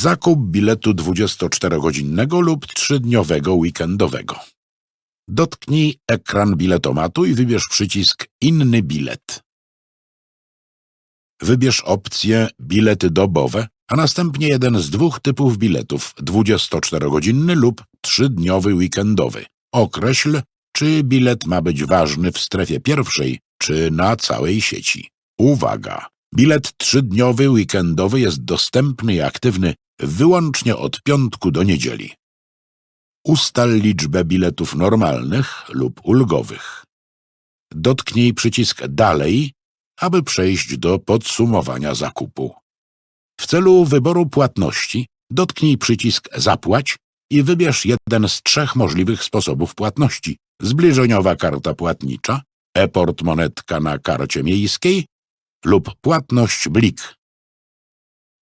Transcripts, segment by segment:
Zakup biletu 24-godzinnego lub 3-dniowego weekendowego. Dotknij ekran biletomatu i wybierz przycisk Inny bilet. Wybierz opcję Bilety dobowe, a następnie jeden z dwóch typów biletów 24-godzinny lub 3-dniowy weekendowy. Określ, czy bilet ma być ważny w strefie pierwszej, czy na całej sieci. Uwaga! Bilet trzydniowy weekendowy jest dostępny i aktywny wyłącznie od piątku do niedzieli. Ustal liczbę biletów normalnych lub ulgowych. Dotknij przycisk Dalej, aby przejść do podsumowania zakupu. W celu wyboru płatności dotknij przycisk Zapłać i wybierz jeden z trzech możliwych sposobów płatności. Zbliżeniowa karta płatnicza, e-portmonetka na karcie miejskiej lub płatność blik.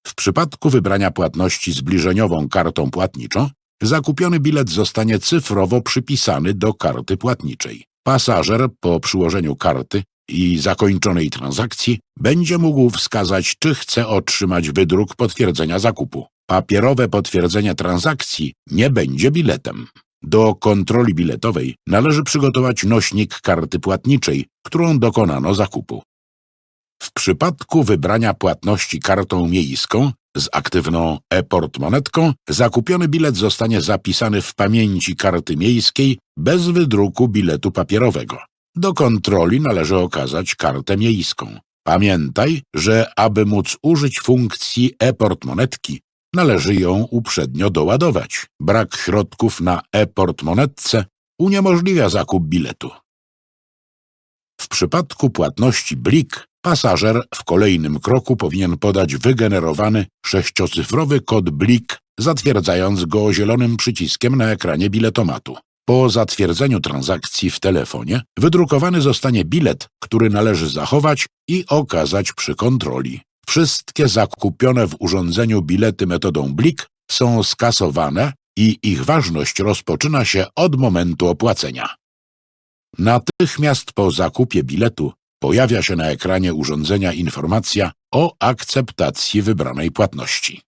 W przypadku wybrania płatności zbliżeniową kartą płatniczą, zakupiony bilet zostanie cyfrowo przypisany do karty płatniczej. Pasażer po przyłożeniu karty i zakończonej transakcji będzie mógł wskazać, czy chce otrzymać wydruk potwierdzenia zakupu. Papierowe potwierdzenie transakcji nie będzie biletem. Do kontroli biletowej należy przygotować nośnik karty płatniczej, którą dokonano zakupu. W przypadku wybrania płatności kartą miejską z aktywną e-portmonetką, zakupiony bilet zostanie zapisany w pamięci karty miejskiej bez wydruku biletu papierowego. Do kontroli należy okazać kartę miejską. Pamiętaj, że aby móc użyć funkcji e-portmonetki, należy ją uprzednio doładować. Brak środków na e-portmonetce uniemożliwia zakup biletu. W przypadku płatności blik pasażer w kolejnym kroku powinien podać wygenerowany sześciocyfrowy kod blik, zatwierdzając go zielonym przyciskiem na ekranie biletomatu. Po zatwierdzeniu transakcji w telefonie wydrukowany zostanie bilet, który należy zachować i okazać przy kontroli. Wszystkie zakupione w urządzeniu bilety metodą blik są skasowane i ich ważność rozpoczyna się od momentu opłacenia. Natychmiast po zakupie biletu pojawia się na ekranie urządzenia informacja o akceptacji wybranej płatności.